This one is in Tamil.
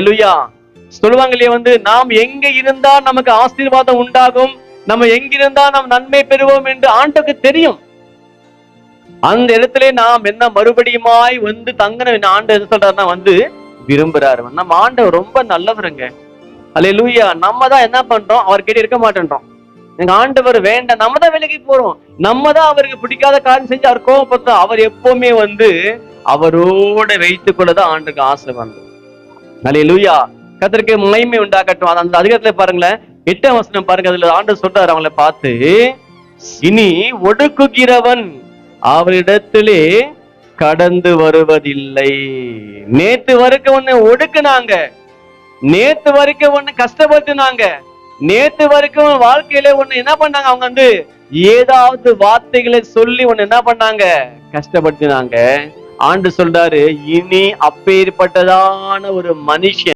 ஹalleluya. சொல்லுவாங்க இல்லையா வந்து நாம் எங்க இருந்தா நமக்கு ஆசீர்வாதம் உண்டாகும். நம்ம எங்கிருந்தா நாம் நன்மை பெறுவோம் என்று ஆண்டுக்கு தெரியும். அந்த இடத்துல நாம் என்ன மறுபடியுமாய் வந்து தங்கணும் ஆண்டு என்ன சொல்றாருன்னா வந்து விரும்புறாரு. நம்ம ஆண்டவர் ரொம்ப நல்லவருங்க. அல்லேலூயா நம்ம தான் என்ன பண்றோம்? அவர் கிட்ட இருக்க மாட்டேன்றோம். எங்க ஆண்டவர் வேண்டாம் நம்ம தான் விலகி போறோம். நம்ம தான் அவருக்கு பிடிக்காத காரியம் செஞ்சு அவர் கோவப்படுறோம் அவர் எப்பவுமே வந்து அவரோட வைத்துக் கொள்ளதான் ஆண்டுக்கு ஆசை வந்து லூயா கத்திற்கு மகிமை உண்டாக்கட்டும் அந்த அதிகத்துல பாருங்களேன் எட்டாம் வசனம் பாருங்க அதுல ஆண்டு சொல்றாரு அவங்கள பார்த்து இனி ஒடுக்குகிறவன் அவரிடத்திலே கடந்து வருவதில்லை. நேத்து வரைக்கும் ஒண்ணு ஒடுக்குனாங்க. நேத்து வரைக்கும் ஒண்ணு கஷ்டப்படுத்தினாங்க. நேத்து வரைக்கும் வாழ்க்கையில ஒண்ணு என்ன பண்ணாங்க? அவங்க வந்து ஏதாவது வார்த்தைகளை சொல்லி ஒண்ணு என்ன பண்ணாங்க? கஷ்டப்படுத்தினாங்க. ஆண்டு சொல்றாரு இனி அப்பேற்பட்டதான ஒரு மனுஷன்